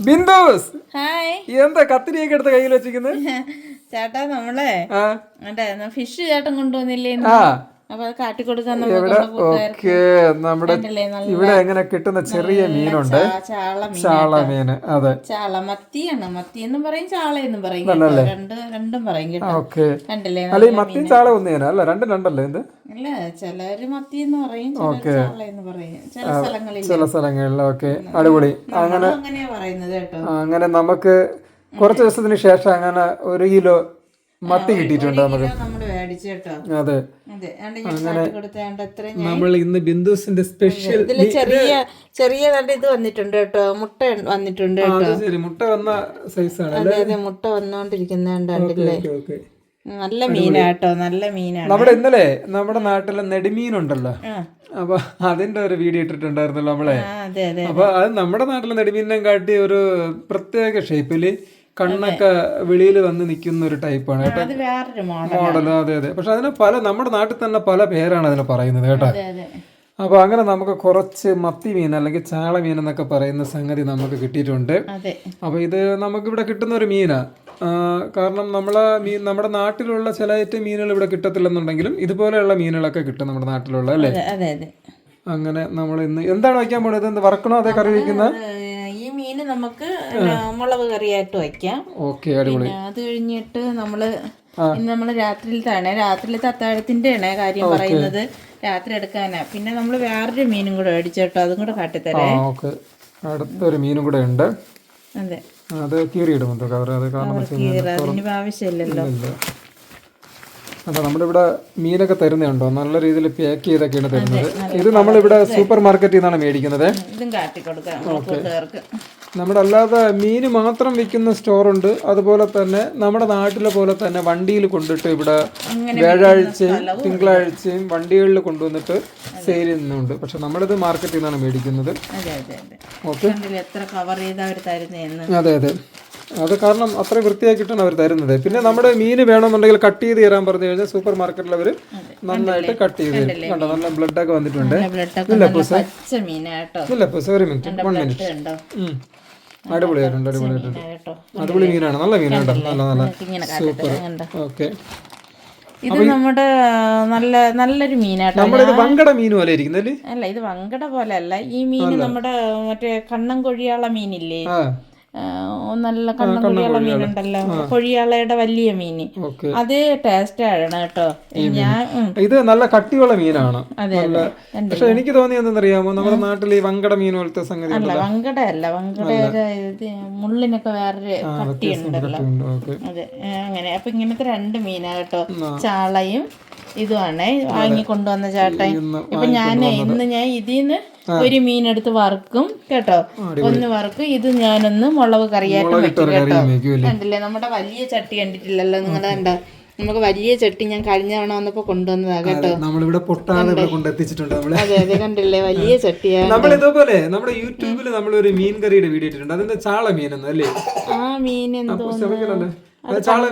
ബിന്ദുസ്. Hi. എന്താ കത്തിരിയൊക്കെ എടുത്ത കയ്യിൽ വെച്ചിരിക്കുന്നത് ചേട്ടാ നമ്മളെ ഫിഷ് ചേട്ടൻ കൊണ്ടുവന്നില്ലേ ഇവിടെ നമുക്ക് ഓക്കെ നമ്മുടെ ഇവിടെ എങ്ങനെ കിട്ടുന്ന ചെറിയ മീനുണ്ട്. ചാള മീൻ അതെ. ചാള മത്തിയാണ്. മത്തി എന്നും പറയും ചാള എന്നും പറയും. രണ്ട് രണ്ടും പറയും ഓക്കെ. അല്ല ഈ മത്തി ചാള ഒന്ന് അല്ല രണ്ടും രണ്ടല്ലേ ഇത്? അല്ല ചിലര് മത്തി എന്ന് പറയും ചാള എന്ന് പറയും. ചില സ്ഥലങ്ങളിൽ ചില സ്ഥലങ്ങളിൽ ഓക്കെ. അടിപൊളി. അങ്ങനെ പറയുന്നത് കേട്ടോ. അങ്ങനെ നമുക്ക് കുറച്ച് ദിവസത്തിന് ശേഷം അങ്ങനെ ഒരു കിലോ മത്തി കിട്ടിയിട്ടുണ്ട് നമുക്ക്. അതെ. നമ്മൾ ഇന്ന് ബിന്ദുസിന്റെ സ്പെഷ്യൽ ചെറിയ ചെറിയ ഇത് വന്നിട്ടുണ്ട് കേട്ടോ. മുട്ട വന്നിട്ടുണ്ട് കേട്ടോ. ശരി. മുട്ട വന്ന സൈസാണ് അതെ അതെ. മുട്ട വന്നോണ്ടിരിക്കുന്നുണ്ട് കണ്ടില്ലേ? ഓക്കെ ഓക്കെ നല്ല മീനാട്ടോ നല്ല മീനാണ്. നമ്മുടെ ഇന്നലെ നമ്മുടെ നാട്ടിലെ നെടുമീനുണ്ടല്ലോ. അപ്പൊ അതിന്റെ ഒരു വീഡിയോ ഇട്ടിട്ടുണ്ടായിരുന്നല്ലോ നമ്മളെ. അപ്പൊ അത് നമ്മുടെ നാട്ടിലെ നെടുമീനെ കാട്ടി ഒരു പ്രത്യേക ഷേപ്പിൽ കണ്ണൊക്കെ വെളിയിൽ വന്ന് നിൽക്കുന്ന ഒരു ടൈപ്പാണ് കേട്ടോ. മോഡൽ അതെ അതെ. പക്ഷെ അതിന് പല നമ്മുടെ നാട്ടിൽ തന്നെ പല പേരാണ് അതിന് പറയുന്നത് കേട്ടോ. അതെ അതെ. അപ്പൊ അങ്ങനെ നമുക്ക് കുറച്ച് മത്തി മീൻ അല്ലെങ്കിൽ ചാള മീൻ എന്നൊക്കെ പറയുന്ന സംഗതി നമുക്ക് കിട്ടിയിട്ടുണ്ട്. അപ്പോൾ ഇത് നമുക്കിവിടെ കിട്ടുന്ന ഒരു മീനാ. കാരണം നമ്മളെ മീൻ നമ്മുടെ നാട്ടിലുള്ള ചില ഐറ്റം മീനുകൾ ഇവിടെ കിട്ടത്തില്ലെന്നുണ്ടെങ്കിലും ഇതുപോലെയുള്ള മീനുകളൊക്കെ കിട്ടും നമ്മുടെ നാട്ടിലുള്ള അല്ലേ? അങ്ങനെ നമ്മൾ ഇന്ന് എന്താണ് വയ്ക്കാൻ പോണത്? എന്ത് വറക്കണോ അതേ കറി വയ്ക്കുന്ന മീന് നമുക്ക് മുളക് കറിയായിട്ട് വെക്കാം ഓക്കെ അടിപൊളി. അത് കഴിഞ്ഞിട്ട് നമ്മൾ ഇന്ന് നമ്മൾ രാത്രിയിലത്താണ് രാത്രിയിലത്തെ അത്താഴത്തിന്റെ ആണ് കാര്യം പറയുന്നത്. രാത്രി എടുക്കാനാ. പിന്നെ നമ്മൾ വേറൊരു മീനും കൂടെ മേടിച്ചോട്ടോ അതും കൂടെ കാട്ടിത്തരാം. ഓക്കെ. അടുത്തൊരു മീനും കൂടെ ഉണ്ട്. അതെ. അത് കീറിയിടുമോ കവർ അത് കാരണം ആവശ്യമില്ലല്ലോ. ഇല്ല നമ്മുടെ ഇവിടെ മീനൊക്കെ തരുന്നുണ്ടോ നല്ല രീതിയിൽ പാക്ക് ചെയ്തൊക്കെയാണ് തരുന്നത്. ഇത് നമ്മളിവിടെ സൂപ്പർ മാർക്കറ്റിൽ നിന്നാണ് മേടിക്കുന്നത്. ഇതും കാട്ടിക്കൊടുക്കാം നമ്മുടെ അല്ലാതെ മീൻ മാത്രം വിൽക്കുന്ന സ്റ്റോറുണ്ട്. അതുപോലെ തന്നെ നമ്മുടെ നാട്ടിലെ പോലെ തന്നെ വണ്ടിയിൽ കൊണ്ടിട്ട് ഇവിടെ വ്യാഴാഴ്ചയും തിങ്കളാഴ്ചയും വണ്ടികളിൽ കൊണ്ടുവന്നിട്ട് സെയിൽ ചെയ്യുന്നുണ്ട്. പക്ഷെ നമ്മളിത് മാർക്കറ്റിൽ നിന്നാണ് മേടിക്കുന്നത്. അതെ അതെ അതെ. ഓക്കെ കാരണം അത്ര വൃത്തിയാക്കിയിട്ടാണ് അവർ തരുന്നത്. പിന്നെ നമ്മുടെ മീൻ വേണമെന്നുണ്ടെങ്കിൽ കട്ട് ചെയ്ത് തരാൻ പറഞ്ഞു കഴിഞ്ഞാൽ സൂപ്പർ മാർക്കറ്റിൽ അവർ നന്നായിട്ട് കട്ട് ചെയ്ത് തരും. കണ്ടോ? നല്ല ബ്ലഡ് ഒക്കെ വന്നിട്ടുണ്ട്. ബ്ലഡൊക്കെ നല്ല ഇല്ല പൂസ ഒരു മിനിറ്റ് വൺ മിനിറ്റ് അടിപൊളിയായിട്ടുണ്ട് അടിപൊളിയായിട്ടുണ്ട് അടിപൊളി മീനാണ് നല്ല മീനാണ് നല്ല നല്ല. സൂപ്പർ. ഓക്കെ. ഇത് നമ്മുടെ നല്ല നല്ലൊരു മീനാട്ടോ നമ്മളിത് വങ്കട മീൻ പോലെ ഇരിക്കുന്നല്ലേ അല്ല? ഇത് വങ്കട പോലെ അല്ല. ഈ മീൻ നമ്മുടെ മറ്റേ കണ്ണം കൊഴിയാള മീനില്ലേ? നല്ല കണ്ണൻ കൊഴിയാള മീനുണ്ടല്ലോ. കൊഴിയാളയുടെ വലിയ മീന്. ഓക്കെ. അത് ടേസ്റ്റ് ആണ് കേട്ടോ. ഞാൻ ഇത് നല്ല കട്ടിയുള്ള മീനാണ്. അതെ പക്ഷെ എനിക്ക് തോന്നിയത് എന്തെന്നറിയാമോ? നമ്മുടെ നാട്ടിൽ ഈ വങ്കട മീൻ പോലത്തെ സംഗതി അല്ല വങ്കട അല്ല. വങ്കട മുള്ളിനൊക്കെ വേറൊരു കട്ടിയുണ്ടല്ലോ. അതെ അങ്ങനെ. അപ്പൊ ഇങ്ങനത്തെ രണ്ട് മീനാ കേട്ടോ. ചാളയും ഇതുമാണേ വാങ്ങി കൊണ്ടുവന്ന ചേട്ടൻ. ഇപ്പൊ ഞാൻ ഇന്ന് ഞാൻ ഇതിന്ന് ഒരു മീനെടുത്ത് വറുക്കും കേട്ടോ? ഒന്ന് വറുക്കും. ഇത് ഞാനൊന്ന് മുളക് കറിയായിട്ട് വെക്കും കേട്ടോ? കണ്ടില്ലേ? നമ്മുടെ വലിയ ചട്ടി കണ്ടിട്ടില്ലല്ലോ നിങ്ങളുടെ കണ്ടോ? നമുക്ക് വലിയ ചട്ടി ഞാൻ കഴിഞ്ഞ തവണ വന്നപ്പോ കൊണ്ടുവന്നതാ കേട്ടോ? നമ്മളിവിടെ പൊട്ടാതെ കൊണ്ടെത്തിച്ചിട്ടുണ്ട് നമ്മൾ. അതെ അതെ കണ്ടില്ലേ? വലിയ ചട്ടിയാണ്. നമ്മൾ ഇതേപോലെ നമ്മുടെ യൂട്യൂബിൽ നമ്മൾ ഒരു മീൻ കറിയുടെ വീഡിയോ ഇട്ടിട്ടുണ്ട്. അതെന്താ ചാള അല്ലേ? ആ മീൻ എന്തോ ചാള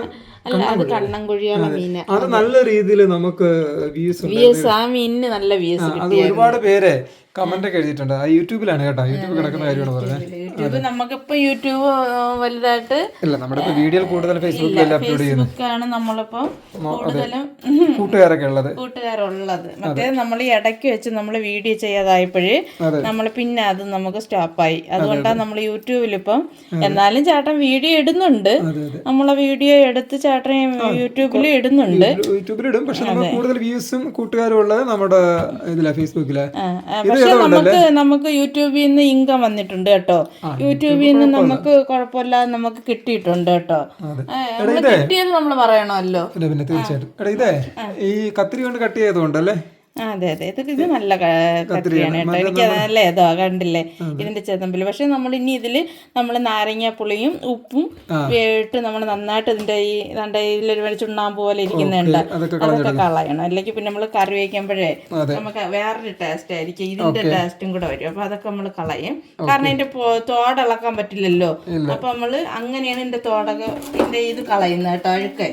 അല്ല അത് കണ്ണൻകുഴിയുള്ള മീന്. അത് നല്ല രീതിയിൽ നമുക്ക് വ്യൂസ് വിയസ് ആ മീനിന് നല്ല വ്യൂസ് അത് ഒരുപാട് പേര് കമന്റ് ഒക്കെ എഴുതിയിട്ടുണ്ട്. യൂട്യൂബിലാണ് കേട്ടോ. യൂട്യൂബിൽ കിടക്കുന്ന കാര്യമാണ് പറഞ്ഞത് യൂട്യൂബ് നമുക്കിപ്പോ യൂട്യൂബ് വലുതായിട്ട് ഇല്ല നമ്മുടെ വീഡിയോ കൂടുതൽ ഫേസ്ബുക്കിൽ അപ്ലോഡ് ചെയ്യുന്നത് ഫേസ്ബുക്കാണ് നമ്മളിപ്പോ കൂടുതലും കൂട്ടുകാരൊക്കെ ഉള്ളത്. കൂട്ടുകാരുള്ളത്. മറ്റേ നമ്മൾ ഇടയ്ക്ക് വെച്ച് നമ്മൾ വീഡിയോ ചെയ്യാതായപ്പോഴേ നമ്മൾ പിന്നെ അത് നമുക്ക് സ്റ്റോപ്പായി അതുകൊണ്ടാണ് നമ്മൾ യൂട്യൂബിൽ ഇപ്പം എന്നാലും ചേട്ടൻ വീഡിയോ ഇടുന്നുണ്ട്. നമ്മളെ വീഡിയോ എടുത്ത് ചേട്ടൻ യൂട്യൂബിൽ ഇടുന്നുണ്ട്. യൂട്യൂബിൽ ഇടും പക്ഷെ കൂടുതൽ വ്യൂസും കൂട്ടുകാരും ഉള്ളത് നമ്മുടെ ഇതിലാ ഫേസ്ബുക്കിലെ പക്ഷെ നമുക്ക് നമുക്ക് യൂട്യൂബിൽ നിന്ന് ഇൻകം വന്നിട്ടുണ്ട് കേട്ടോ. യൂട്യൂബിൽ നിന്ന് നമുക്ക് കുഴപ്പമില്ലാതെ നമുക്ക് കിട്ടിയിട്ടുണ്ട് കേട്ടോ. കിട്ടിയത് നമ്മൾ പറയണമല്ലോ. പിന്നെ തീർച്ചയായിട്ടും. ഈ കത്തിരി കൊണ്ട് കട്ട് ചെയ്തുകൊണ്ടല്ലേ ആ, അതെ അതെ. ഇത് ഇത് നല്ല കത്തിരിയാണ് കേട്ടോ. എനിക്ക് നല്ല ഏതോ കണ്ടില്ലേ? ഇതിന്റെ ചെതമ്പിൽ. പക്ഷെ നമ്മൾ ഇനി ഇതിൽ നമ്മൾ നാരങ്ങ പുളിയും ഉപ്പും ഇട്ട് നമ്മൾ നന്നായിട്ട് ഇതിന്റെ ഈ ദാണ്ടെ ഇതിലൊരു ചുണ്ണാമ്പ് പോലെ ഇരിക്കുന്നുണ്ട്. അതൊക്കെ കളയണം. അല്ലെങ്കിൽ പിന്നെ നമ്മൾ കറി വയ്ക്കുമ്പോഴേ നമുക്ക് വേറൊരു ടേസ്റ്റ് ആയിരിക്കും. ഇതിന്റെ ടേസ്റ്റും കൂടെ വരും. അപ്പൊ അതൊക്കെ നമ്മൾ കളയും. കാരണം ഇതിന്റെ തോടളക്കാൻ പറ്റില്ലല്ലോ. അപ്പൊ നമ്മൾ അങ്ങനെയാണ് ഇതിന്റെ തോടൊക്കെ ഇതിന്റെ ഇത് കളയുന്നത് കേട്ടോ അഴുക്കെ.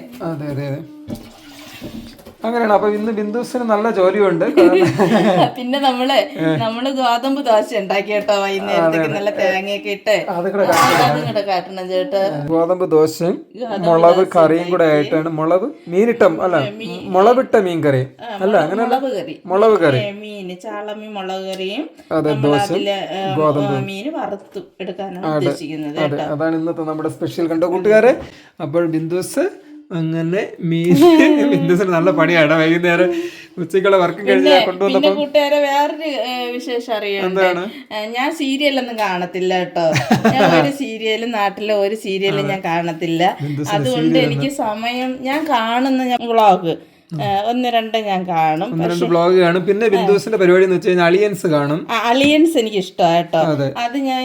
അങ്ങനെയാണ്. അപ്പൊ ഇന്ന് ബിന്ദുസിന് നല്ല ജോലിയുണ്ട്. പിന്നെ നമ്മൾ നമ്മൾ ഗോതമ്പ് ദോശ ഉണ്ടാക്കി കേട്ടോ വൈകുന്നേരത്തേക്ക് നല്ല തേങ്ങയൊക്കെ ഇട്ട്. കാട്ടണം. ചേട്ടാ. ഗോതമ്പ് ദോശയും മുളക് കറിയും കൂടെ ആയിട്ടാണ്. മുളക് മീനിട്ട അല്ല മുളവിട്ട മീൻ. കറി അല്ല അങ്ങനെ മുളക് കറി. മീന് ചാളമീൻ മുളക് കറിയും അതെ ദോശ ഗോതമ്പ്. മീന് വറുത്തു എടുക്കാനാണ് ഉദ്ദേശിക്കുന്നത് അതാണ് ഇന്നത്തെ നമ്മുടെ സ്പെഷ്യൽ കണ്ട കൂട്ടുകാരെ? അപ്പോൾ ബിന്ദുസ് അങ്ങനെ ബിന്ദുസിന് നല്ല പണിയാണ്. വൈകുന്നേരം ഉച്ചക്കുള്ള വർക്കും കഴിഞ്ഞ് കൊണ്ടുവന്നപ്പോ കൂട്ടുകാരെ വേറൊരു വിശേഷം അറിയാണ്ട് ഞാൻ സീരിയലൊന്നും കാണത്തില്ല കേട്ടോ. ഞാൻ ഒരു സീരിയലും നാട്ടിലെ ഒരു സീരിയലും ഞാൻ കാണത്തില്ല. അതുകൊണ്ട് എനിക്ക് സമയം ഞാൻ കാണുന്ന ഞാൻ വ്ളോഗ്. ഒന്ന് രണ്ട് ഞാൻ കാണും. ഒന്ന് രണ്ട് ബ്ലോഗ് കാണും. പിന്നെ ബിന്ദുസിന്റെ പരിപാടി എന്ന് വെച്ച് കഴിഞ്ഞാൽ അളിയൻസ് കാണും. അലിയൻസ് എനിക്ക് ഇഷ്ടമാണ് കേട്ടോ അത് ഞാൻ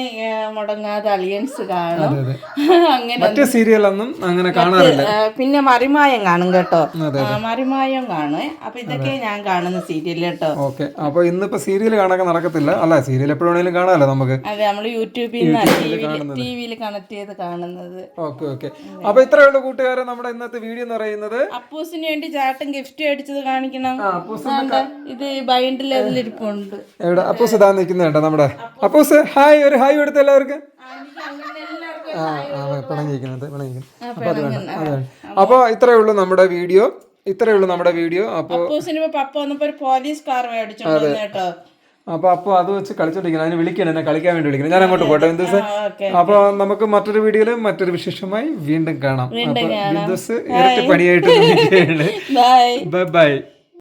മുടങ്ങാതെ അലിയൻസ് കാണും. അങ്ങനെ മറ്റേ സീരിയലൊന്നും അങ്ങനെ കാണാറില്ല. പിന്നെ മറിമായം കാണും കേട്ടോ. മറിമായം കാണും. അപ്പൊ ഇതൊക്കെ ഞാൻ കാണുന്ന സീരിയൽ കേട്ടോ. ഓക്കെ. അപ്പൊ ഇന്നിപ്പോ സീരിയൽ കാണാൻ നടക്കത്തില്ല. അല്ല സീരിയൽ എപ്പോഴും വേണേലും കാണാമല്ലോ നമുക്ക്. അതെ നമ്മൾ യൂട്യൂബിൽ നിന്ന് ടിവിയിൽ കണക്ട് ചെയ്ത് കാണുന്നത്. Okay okay. അപ്പൊ ഇത്രയുള്ള കൂട്ടുകാരെ. നമ്മുടെ ഇന്നത്തെ വീഡിയോ എന്ന് പറയുന്നത് അപ്പൂസിന് വേണ്ടി ചാട്ടൻ ഗിഫ്റ്റ് അടിച്ചത് കാണിക്കണം. ഇത് ബൈൻഡിൽ അതിലിരിപ്പുണ്ട്. എവിടെ? അപ്പൂസ് ഇതാ നിൽക്കുന്നുണ്ടോ നമ്മുടെ? അപ്പൂസ് ഹായ് ഒരു ഹായ് കൊടുത്ത എല്ലാവർക്കും. ആ ആ പിണങ്ങിയിരിക്കുന്നത് പിണങ്ങിയിരിക്കുന്നത്. അപ്പൊ അത് വേണ്ട അത് വേണ്ട. അപ്പോൾ ഇത്രയേ ഉള്ളൂ നമ്മുടെ വീഡിയോ. ഇത്രയേ ഉള്ളൂ നമ്മുടെ വീഡിയോ. അപ്പോൾ അപ്പൂസിന് ഇപ്പൊ പപ്പ വന്നപ്പോ ഒരു പോലീസ് കാർ മേടിച്ചോണ്ട് കേട്ടോ. അപ്പോൾ അപ്പൊ അത് വെച്ച് കളിച്ചോണ്ടിരിക്കണം അതിന് വിളിക്കണം എന്നെ കളിക്കാൻ വേണ്ടി വിളിക്കണം. ഞാൻ അങ്ങോട്ട് പോട്ടെ ബിന്ദുസ് അപ്പോൾ നമുക്ക് മറ്റൊരു വീഡിയോയിൽ മറ്റൊരു വിശേഷമായി വീണ്ടും കാണാം. ബിന്ദുസ് ഇരട്ടി പണിയായിട്ട് ബൈ ബൈ